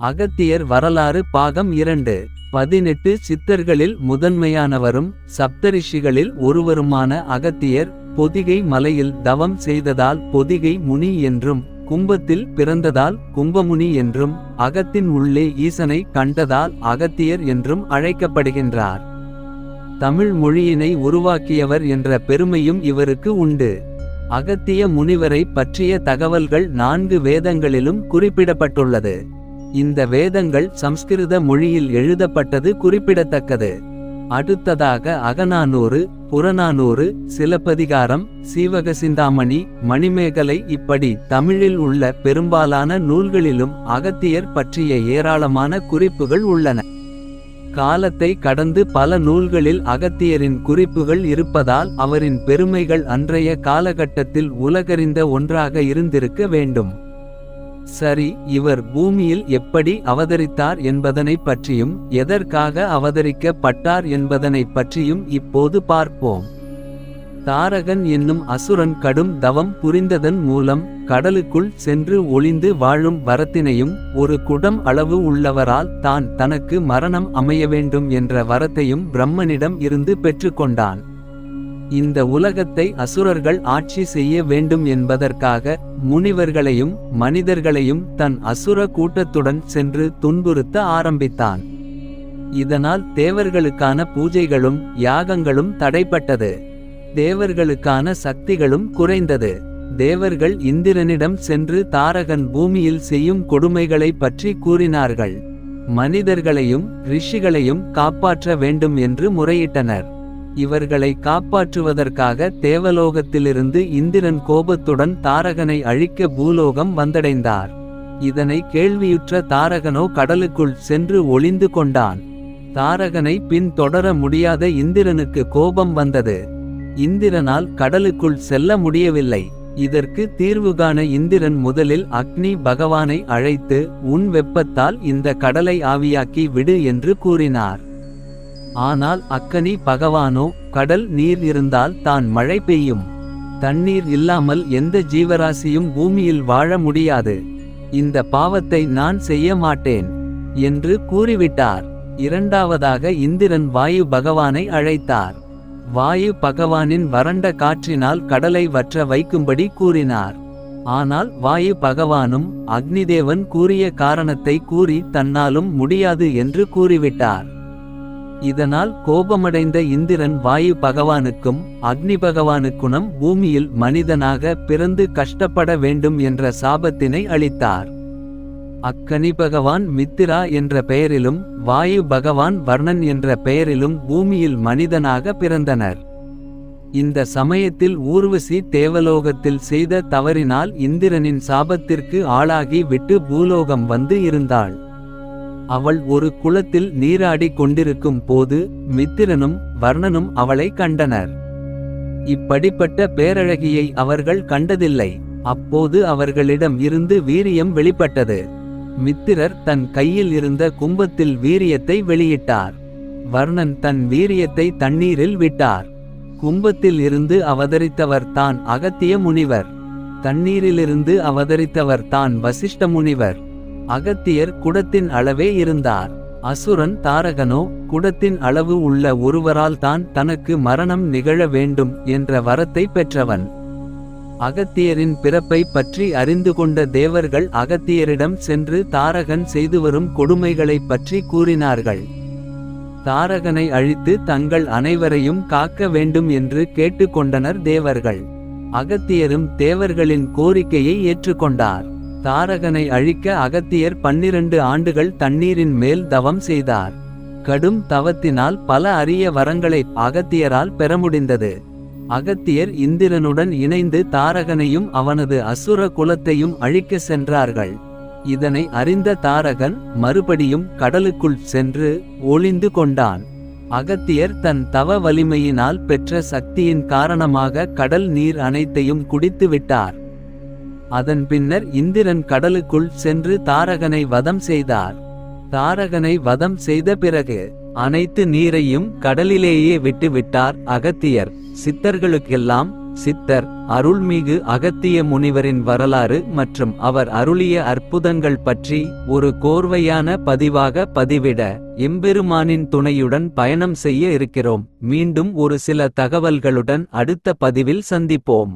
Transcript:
அகத்தியர் வரலாறு பாகம் இரண்டு. பதினெட்டு சித்தர்களில் முதன்மையானவரும் சப்தரிஷிகளில் ஒருவருமான அகத்தியர் பொதிகை மலையில் தவம் செய்ததால் பொதிகை முனி என்றும் கும்பத்தில் பிறந்ததால் கும்பமுனி என்றும் அகத்தின் உள்ளே ஈசனை கண்டதால் அகத்தியர் என்றும் அழைக்கப்படுகின்றார். தமிழ் மொழியினை உருவாக்கியவர் என்ற பெருமையும் இவருக்கு உண்டு. அகத்திய முனிவரை பற்றிய தகவல்கள் நான்கு வேதங்களிலும் குறிப்பிடப்பட்டுள்ளது. இந்த வேதங்கள் சம்ஸ்கிருத மொழியில் எழுதப்பட்டது குறிப்பிடத்தக்கது. அடுத்ததாக அகநானூறு புறநானூறு சிலப்பதிகாரம் சீவக சிந்தாமணி மணிமேகலை இப்படி தமிழில் உள்ள பெரும்பாலான நூல்களிலும் அகத்தியர் பற்றிய ஏராளமான குறிப்புகள் உள்ளன. காலத்தை கடந்து பல நூல்களில் அகத்தியரின் குறிப்புகள் இருப்பதால் அவரின் பெருமைகள் அன்றைய காலகட்டத்தில் உலகறிந்த ஒன்றாக இருந்திருக்க வேண்டும். சரி இவர் பூமியில் எப்படி அவதரித்தார் என்பதனைப் பற்றியும் எதற்காக அவதரிக்கப்பட்டார் என்பதனைப் பற்றியும் இப்போது பார்ப்போம். தாரகன் என்னும் அசுரன் கடும் தவம் புரிந்ததன் மூலம் கடலுக்குள் சென்று ஒளிந்து வாழும் வரத்தினையும் ஒரு குடம் அளவு உள்ளவரால் தான் தனக்கு மரணம் அமைய வேண்டும் என்ற வரத்தையும் பிரம்மனிடம் இருந்து பெற்றுக்கொண்டான். இந்த உலகத்தை அசுரர்கள் ஆட்சி செய்ய வேண்டும் என்பதற்காக முனிவர்களையும் மனிதர்களையும் தன் அசுர கூட்டத்துடன் சென்று துன்புறுத்த ஆரம்பித்தான். இதனால் தேவர்களுக்கான பூஜைகளும் யாகங்களும் தடைப்பட்டது. தேவர்களுக்கான சக்திகளும் குறைந்தது. தேவர்கள் இந்திரனிடம் சென்று தாரகன் பூமியில் செய்யும் கொடுமைகளை பற்றி கூறினார்கள். மனிதர்களையும் ரிஷிகளையும் காப்பாற்ற வேண்டும் என்று முறையிட்டனர். இவர்களை காப்பாற்றுவதற்காக தேவலோகத்திலிருந்து இந்திரன் கோபத்துடன் தாரகனை அழிக்க பூலோகம் வந்தடைந்தார். இதனை கேள்வியுற்ற தாரகனோ கடலுக்குள் சென்று ஒளிந்து கொண்டான். தாரகனை பின் தொடர முடியாத இந்திரனுக்கு கோபம் வந்தது. இந்திரனால் கடலுக்குள் செல்ல முடியவில்லை. இதற்கு தீர்வுகாண இந்திரன் முதலில் அக்னி பகவானை அழைத்து உன் வெப்பத்தால் இந்த கடலை ஆவியாக்கி விடு என்று கூறினார். ஆனால் அக்கனி பகவானோ கடல் நீர் இருந்தால் தான் மழை பெய்யும். தண்ணீர் இல்லாமல் எந்த ஜீவராசியும் பூமியில் வாழ முடியாது. இந்த பாவத்தை நான் செய்ய மாட்டேன் என்று கூறிவிட்டார். இரண்டாவதாக இந்திரன் வாயு பகவானை அழைத்தார். வாயு பகவானின் வறண்ட காற்றினால் கடலை வற்ற வைக்கும்படி கூறினார். ஆனால் வாயு பகவானும் அக்னிதேவன் கூறிய காரணத்தை கூறி தன்னாலும் முடியாது என்று கூறிவிட்டார். இதனால் கோபமடைந்த இந்திரன் வாயு பகவானுக்கும் அக்னி பகவானுக்குணம் பூமியில் மனிதனாக பிறந்து கஷ்டப்பட வேண்டும் என்ற சாபத்தினை அளித்தார். அக்கனி பகவான் மித்திரா என்ற பெயரிலும் வாயு பகவான் வர்ணன் என்ற பெயரிலும் பூமியில் மனிதனாக பிறந்தனர். இந்த சமயத்தில் ஊர்வசி தேவலோகத்தில் செய்த தவறினால் இந்திரனின் சாபத்திற்கு ஆளாகி விட்டு பூலோகம் வந்து இருந்தாள். அவள் ஒரு குளத்தில் நீராடிக் கொண்டிருக்கும் போது மித்திரனும் வர்ணனும் அவளை கண்டனர். இப்படிப்பட்ட பேரழகியை அவர்கள் கண்டதில்லை. அப்போது அவர்களிடம் இருந்து வீரியம் வெளிப்பட்டது. மித்திரர் தன் கையில் இருந்த கும்பத்தில் வீரியத்தை வெளியிட்டார். வர்ணன் தன் வீரியத்தை தண்ணீரில் விட்டார். கும்பத்தில் இருந்து அவதரித்தவர் தான் அகத்திய முனிவர். தண்ணீரிலிருந்து அவதரித்தவர் தான் வசிஷ்ட முனிவர். அகத்தியர் குடத்தின் அளவே இருந்தார். அசுரன் தாரகனோ குடத்தின் அளவு உள்ள ஒருவரால் தான் தனக்கு மரணம் நிகழ வேண்டும் என்ற வரத்தை பெற்றவன். அகத்தியரின் பிறப்பை பற்றி அறிந்து கொண்ட தேவர்கள் அகத்தியரிடம் சென்று தாரகன் செய்து வரும் கொடுமைகளைப் பற்றி கூறினார்கள். தாரகனை அழித்து தங்கள் அனைவரையும் காக்க வேண்டும் என்று கேட்டுக்கொண்டனர் தேவர்கள். அகத்தியரும் தேவர்களின் கோரிக்கையை ஏற்றுக்கொண்டார். தாரகனை அழிக்க அகத்தியர் பன்னிரண்டு ஆண்டுகள் தண்ணீரின் மேல் தவம் செய்தார். கடும் தவத்தினால் பல அரிய வரங்களை அகத்தியரால் பெற முடிந்தது. அகத்தியர் இந்திரனுடன் இணைந்து தாரகனையும் அவனது அசுர குலத்தையும் அழிக்க சென்றார்கள். இதனை அறிந்த தாரகன் மறுபடியும் கடலுக்குள் சென்று ஒளிந்து கொண்டான். அகத்தியர் தன் தவ வலிமையினால் பெற்ற சக்தியின் காரணமாக கடல் நீர் அனைத்தையும் குடித்து விட்டார் அதன் பின்னர் இந்திரன் கடலுக்குள் சென்று தாரகனை வதம் செய்தார். தாரகனை வதம் செய்த பிறகு அனைத்து நீரையும் கடலிலேயே விட்டுவிட்டார் அகத்தியர். சித்தர்களுக்கெல்லாம் சித்தர் அருள்மிகு அகத்திய முனிவரின் வரலாறு மற்றும் அவர் அருளிய அற்புதங்கள் பற்றி ஒரு கோர்வையான பதிவாக பதிவிட எம்பெருமானின் துணையுடன் பயணம் செய்ய இருக்கிறோம். மீண்டும் ஒரு சில தகவல்களுடன் அடுத்த பதிவில் சந்திப்போம்.